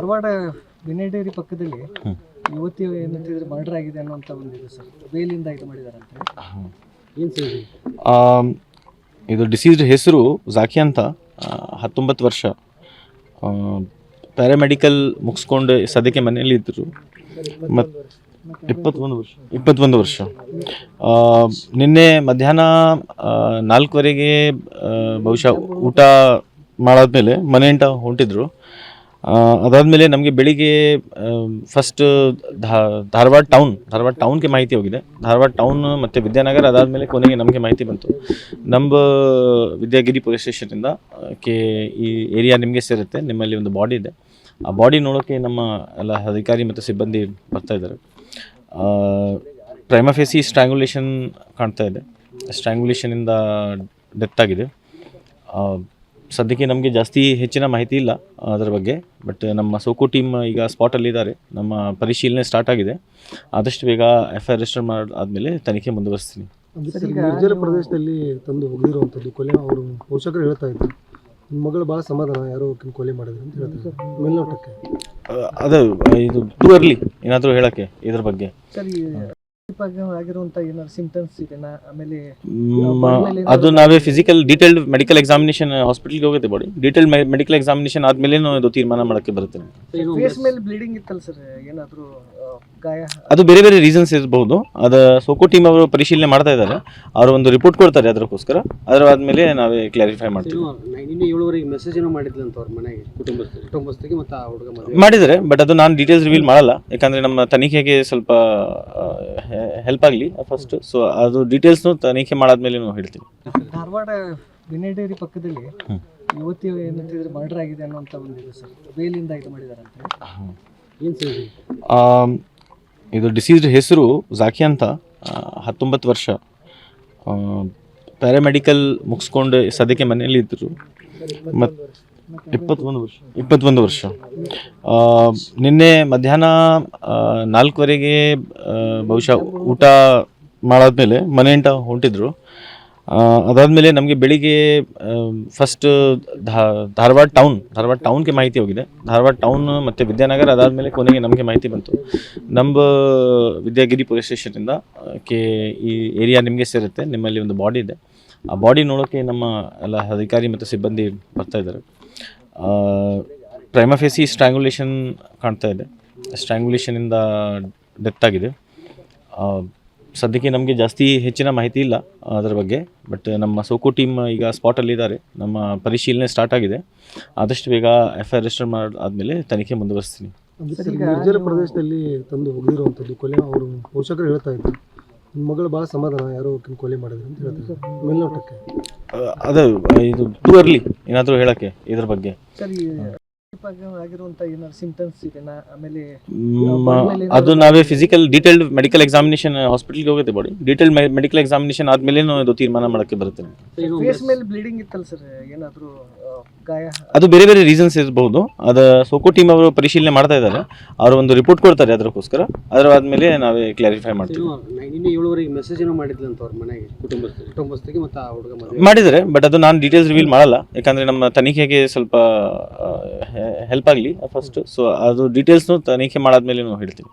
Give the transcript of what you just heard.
ಧಾರವಾಡ ವಿನಯ್ ಪಕ್ಕದಲ್ಲಿ. ಯುವತಿ ಏನಂತಿದ್ರೆ ಮರ್ಡರ್ ಆಗಿದೆ ಅನ್ನೋಂಥ ಒಂದಿದೆ ಸರ್ ಬೇಲಿಂದ ಇದು ಮಾಡಿದ್ದಾರೆ ಅಂತ ಏನು ಸರ್ ಇದು? ಇದು ಡಿಸೀಸ್ಡ್ ಹೆಸರು ಝಾಕಿ ಅಂತ ಹತ್ತೊಂಬತ್ತು ವರ್ಷ. ಪ್ಯಾರಾಮೆಡಿಕಲ್ ಮುಗಿಸ್ಕೊಂಡು ಸದ್ಯಕ್ಕೆ ಮನೆಯಲ್ಲಿ ಇದ್ದರು ಮತ್ತು ಇಪ್ಪತ್ತೊಂದು ವರ್ಷ. ಇಪ್ಪತ್ತೊಂದು ವರ್ಷ. ಆ, ನಿನ್ನೆ ಮಧ್ಯಾಹ್ನ ನಾಲ್ಕುವರೆಗೆ ಬಹುಶಃ ಊಟ ಮಾಡಾದ್ಮೇಲೆ ಮನೆಯಿಂದ ಹೊಂಟಿದ್ರು. ಅದಾದ್ಮೇಲೆ ನಮಗೆ ಬೆಳಿಗ್ಗೆ ಫಸ್ಟ್ ಧಾರವಾಡ ಟೌನ್ ಧಾರವಾಡ ಟೌನ್ಗೆ ಮಾಹಿತಿ ಹೋಗಿದೆ. ಧಾರವಾಡ ಟೌನ್ ಮತ್ತು ವಿದ್ಯಾನಗರ ಅದಾದಮೇಲೆ ಕೊನೆಗೆ ನಮಗೆ ಮಾಹಿತಿ ಬಂತು. ನಮ್ಮ ವಿದ್ಯಾಗಿರಿ ಪೊಲೀಸ್ ಸ್ಟೇಷನಿಂದ ಕೆ, ಈ ಏರಿಯಾ ನಿಮಗೆ ಸೇರುತ್ತೆ. ನಿಮ್ಮಲ್ಲಿ ಒಂದು ಬಾಡಿ ಇದೆ. ಆ ಬಾಡಿ ನೋಡೋಕ್ಕೆ ನಮ್ಮ ಎಲ್ಲ ಅಧಿಕಾರಿ ಮತ್ತು ಸಿಬ್ಬಂದಿ ಬರ್ತಾ ಇದ್ದಾರೆ. ಪ್ರೈಮಫೇಸಿ ಸ್ಟ್ರ್ಯಾಂಗ್ಯುಲೇಷನ್ ಕಾಣ್ತಾ ಇದೆ. ಸ್ಟ್ರ್ಯಾಂಗ್ಯುಲೇಷನಿಂದ ಡೆತ್ ಆಗಿದೆ. ಸದ್ಯಕ್ಕೆ ನಮಗೆ ಜಾಸ್ತಿ ಹೆಚ್ಚಿನ ಮಾಹಿತಿ ಇಲ್ಲ ಅದರ ಬಗ್ಗೆ ಬಟ್ ನಮ್ಮ ಸೋಕೋ ಟೀಮ್ ಈಗ ಸ್ಪಾಟಲ್ಲಿದ್ದಾರೆ ನಮ್ಮ ಪರಿಶೀಲನೆ ಸ್ಟಾರ್ಟ್ ಆಗಿದೆ. ಆದಷ್ಟು ಬೇಗ ಎಫ್ ಐ ಆರ್ ರಿಜಿಸ್ಟರ್ ಮಾಡಾದ್ಮೇಲೆ ತನಿಖೆ ಮುಂದುವರಿಸ್ತೀನಿ. ನಿರ್ಜಲ ಪ್ರದೇಶದಲ್ಲಿ ತಂದು ಹೋಗಿರುವಂಥದ್ದು ಕೊಲೆ ಅವರು ಪೋಷಕರು ಹೇಳ್ತಾ ಇದ್ದರು ನಿಮ್ಮ ಮಗಳು ಭಾಳ ಸಮಾಧಾನ ಯಾರೋ ಕೊಲೆ ಮಾಡಿದ್ರು ಅಂತ ಹೇಳ್ತಾರೆ ಮೇಲ್ನೋಟಕ್ಕೆ. ಅದು ಇದು ಟೂ ಅರ್ಲಿ ಏನಾದರೂ ಹೇಳೋಕ್ಕೆ ಇದ್ರ ಬಗ್ಗೆ. ಸರ್ ಈ rape ಆಗಿ- ಆಗಿರುವಂಥ ಏನಾದ್ರು ಸಿಂಪ್ಟಮ್ಸ್ ಇದೆನಾ ಆಮೇಲೆ ಅದು ನಾವೇ ಫಿಸಿಕಲ್ ಡೀಟೇಲ್ಡ್ ಮೆಡಿಕಲ್ ಎಕ್ಸಾಮಿನೇಷನ್ ಹಾಸ್ಪಿಟಲ್ಗೆ ಹೋಗುತ್ತೆ ಬಾಡಿ ಡೀಟೇಲ್ಡ್ ಮೆಡಿಕಲ್ ಎಕ್ಸಾಮಿನೇಷನ್ ಆದ್ಮೇಲೆ ಇದು ತೀರ್ಮಾನ ಮಾಡಕ್ಕೆ ಬರುತ್ತೆ ಫೇಸ್ ಮೇಲೆ ಬ್ಲೀಡಿಂಗ್ ಇತ್ತಲ್ಲ ಸರ್ ಏನಾದರೂ ಗಾಯ? ಅದು ಬೇರೆ ಬೇರೆ ರೀಸನ್ಸ್ ಇರಬಹುದು. ಅದು ಸೋಕೋ ಟೀಮ್ ಅವರು ಪರಿಶೀಲನೆ ಮಾಡ್ತಾ ಇದ್ದಾರೆ. ಅವರು ಒಂದು ರಿಪೋರ್ಟ್ ಕೊಡ್ತಾರೆ ಅದಕ್ಕೋಸ್ಕರ ಅದರ ಆದ್ಮೇಲೆ ನಾವೇ ಕ್ಲಾರಿಫೈ ಮಾಡ್ತೀವಿ. ನಿನ್ನೆ ಏಳುವರೆಗೆ ಮೆಸೇಜ್ ಏನೋ ಮಾಡಿದ್ಲಂತ ಅವ್ರ ಮನೆಗೆ ಕುಟುಂಬಸ್ಥರಿಗೆ. ಕುಟುಂಬಸ್ಥರಿಗೆ ಮತ್ತು ಆ ಹುಡುಗ ಮಾಡಿದ್ದಾರೆ ಬಟ್ ಅದು ನಾನು ಡೀಟೇಲ್ಸ್ ರಿವೀಲ್ ಮಾಡಲ್ಲ. ಯಾಕಂದ್ರೆ ನಮ್ಮ ತನಿಖೆಗೆ ಸ್ವಲ್ಪ ಹೆಲ್ಪ್ ಆಗಲಿ ಫಸ್ಟ್ ಸೊ ಅದು ಡೀಟೇಲ್ಸ್ನು ತನಿಖೆ ಮಾಡಾದ್ಮೇಲೆ ನಾವು ಹೇಳ್ತೀನಿ. ಧಾರವಾಡ ವಿನಯ್ ಪಕ್ಕದಲ್ಲಿ. ಯುವತಿ ಏನಂತಿದ್ರೆ ಮರ್ಡರ್ ಆಗಿದೆ ಅನ್ನೋಂಥ ಒಂದಿದೆ ಸರ್ ಬೇಲಿಂದ ಇದು ಮಾಡಿದ್ದಾರೆ ಅಂತ ಏನು ಸರ್ ಇದು? ಆಮ್, ಇದು ಡಿಸೀಸ್ಡ್ ಹೆಸರು ಝಾಕಿ ಅಂತ ಆ, ಹತ್ತೊಂಬತ್ತು ವರ್ಷ. ಪ್ಯಾರಾಮೆಡಿಕಲ್ ಮುಗಿಸ್ಕೊಂಡು ಸದ್ಯಕ್ಕೆ ಮನೆಯಲ್ಲಿ ಇದ್ದರು ಮತ್ತು ಇಪ್ಪತ್ತೊಂದು ವರ್ಷ. ಇಪ್ಪತ್ತೊಂದು ವರ್ಷ. ನಿನ್ನೆ ಮಧ್ಯಾಹ್ನ ನಾಲ್ಕುವರೆಗೆ ಬಹುಶಃ ಊಟ ಮಾಡಾದ್ಮೇಲೆ ಮನೆಯಿಂದ ಹೊಂಟಿದ್ರು. ಅದಾದ್ಮೇಲೆ ನಮಗೆ ಬೆಳಿಗ್ಗೆ ಫಸ್ಟ್ ಧಾರವಾಡ ಟೌನ್ ಧಾರವಾಡ ಟೌನ್ಗೆ ಮಾಹಿತಿ ಹೋಗಿದೆ. ಧಾರವಾಡ ಟೌನ್ ಮತ್ತು ವಿದ್ಯಾನಗರ ಅದಾದಮೇಲೆ ಕೊನೆಗೆ ನಮಗೆ ಮಾಹಿತಿ ಬಂತು. ನಮ್ಮ ವಿದ್ಯಾಗಿರಿ ಪೊಲೀಸ್ ಸ್ಟೇಷನಿಂದ ಕೆ, ಈ ಏರಿಯಾ ನಿಮಗೆ ಸೇರುತ್ತೆ. ನಿಮ್ಮಲ್ಲಿ ಒಂದು ಬಾಡಿ ಇದೆ. ಆ ಬಾಡಿ ನೋಡೋಕ್ಕೆ ನಮ್ಮ ಎಲ್ಲ ಅಧಿಕಾರಿ ಮತ್ತು ಸಿಬ್ಬಂದಿ ಬರ್ತಾ ಇದ್ದಾರೆ. ಪ್ರೈಮಫೇಸಿ ಸ್ಟ್ರ್ಯಾಂಗ್ಯುಲೇಷನ್ ಕಾಣ್ತಾ ಇದೆ. ಸ್ಟ್ರ್ಯಾಂಗ್ಯುಲೇಷನಿಂದ ಡೆತ್ ಆಗಿದೆ. ಸದ್ಯಕ್ಕೆ ನಮಗೆ ಜಾಸ್ತಿ ಹೆಚ್ಚಿನ ಮಾಹಿತಿ ಇಲ್ಲ ಅದರ ಬಗ್ಗೆ ಬಟ್ ನಮ್ಮ ಸೋಕು ಟೀಮ್ ಈಗ ಸ್ಪಾಟಲ್ಲಿದ್ದಾರೆ ನಮ್ಮ ಪರಿಶೀಲನೆ ಸ್ಟಾರ್ಟ್ ಆಗಿದೆ. ಆದಷ್ಟು ಬೇಗ ಎಫ್ ಐ ಆರ್ ರಿಜಿಸ್ಟರ್ ತನಿಖೆ ಮುಂದುವರಿಸ್ತೀನಿ. ಪ್ರದೇಶದಲ್ಲಿ ತಂದು ಹೋಗಿರುವಂಥದ್ದು ಕೊಲೆ, ಅವರು ಪೋಷಕರು ಹೇಳ್ತಾ ಇದ್ರು ನಿಮ್ಮ ಮಗಳು ಭಾಳ ಸಮಾಧಾನ ಯಾರೋ ಆಕಿನ ಕೊಲೆ ಮಾಡಿದ್ರು ಅಂತ ಹೇಳ್ತಾರೆ. ಮೇಲ್ನೋಟಕ್ಕೆ. ಅದೇ ಅದು ಇದು ಟೂ ಅರ್ಲಿ ಏನಾದರೂ ಹೇಳೋಕ್ಕೆ ಇದ್ರ ಬಗ್ಗೆ. ಸರಿ ಈ rape ಆಗಿ- ಆಗಿರುವಂಥ ಏನಾದ್ರು ಸಿಂಪ್ಟಮ್ಸ್ ಇದೆನಾ ಆಮೇಲೆ ಅದು ನಾವೇ ಫಿಸಿಕಲ್ ಡೀಟೇಲ್ಡ್ ಮೆಡಿಕಲ್ ಎಕ್ಸಾಮಿನೇಷನ್ ಹಾಸ್ಪಿಟಲ್ಗೆ ಹೋಗುತ್ತೆ ಬಾಡಿ ಡೀಟೇಲ್ಡ್ ಮೆಡಿಕಲ್ ಎಕ್ಸಾಮಿನೇಷನ್ ಆದ್ಮೇಲೆ ಇದು ತೀರ್ಮಾನ ಮಾಡಕ್ಕೆ ಬರುತ್ತೆ. ಏನು ಫೇಸ್ ಮೇಲೆ ಬ್ಲೀಡಿಂಗ್ ಇತ್ತಲ್ಲ ಸರ್ ಏನಾದರೂ ಗಾಯ? ಅದು ಬೇರೆ ಬೇರೆ ರೀಸನ್ಸ್ ಇರಬಹುದು. ಅದು ಸೋಕೋ ಟೀಮ್ ಅವರು ಪರಿಶೀಲನೆ ಮಾಡ್ತಾ ಇದ್ದಾರೆ. ಅವರು ಒಂದು ರಿಪೋರ್ಟ್ ಕೊಡ್ತಾರೆ ಅದಕ್ಕೋಸ್ಕರ ಅದರ ಆದ್ಮೇಲೆ ನಾವೇ ಕ್ಲಾರಿಫೈ ಮಾಡ್ತೀವಿ. ಏನೋ ನಿನ್ನೆ ಏಳುವರೆಗೆ ಮೆಸೇಜ್ ಏನೋ ಮಾಡಿದ್ಲಂತ ಅವ್ರ ಮನೆಗೆ ಕುಟುಂಬಸ್ಥರಿಗೆ ಕುಟುಂಬಸ್ಥರಿಗೆ ಮತ್ತು ಆ ಹುಡುಗ ಮದುವೆ. ಮಾಡಿದ್ದಾರೆ ಬಟ್ ಅದು ನಾನು ಡೀಟೇಲ್ಸ್ ರಿವೀಲ್ ಮಾಡಲ್ಲ. ಯಾಕಂದ್ರೆ ನಮ್ಮ ತನಿಖೆಗೆ ಸ್ವಲ್ಪ ಹೆಲ್ಪ್ ಆಗಲಿ ಫಸ್ಟ್ ಸೊ ಅದು ಡೀಟೇಲ್ಸ್ನು ತನಿಖೆ ಮಾಡಾದ್ಮೇಲೆ ಹೇಳ್ತೀನಿ.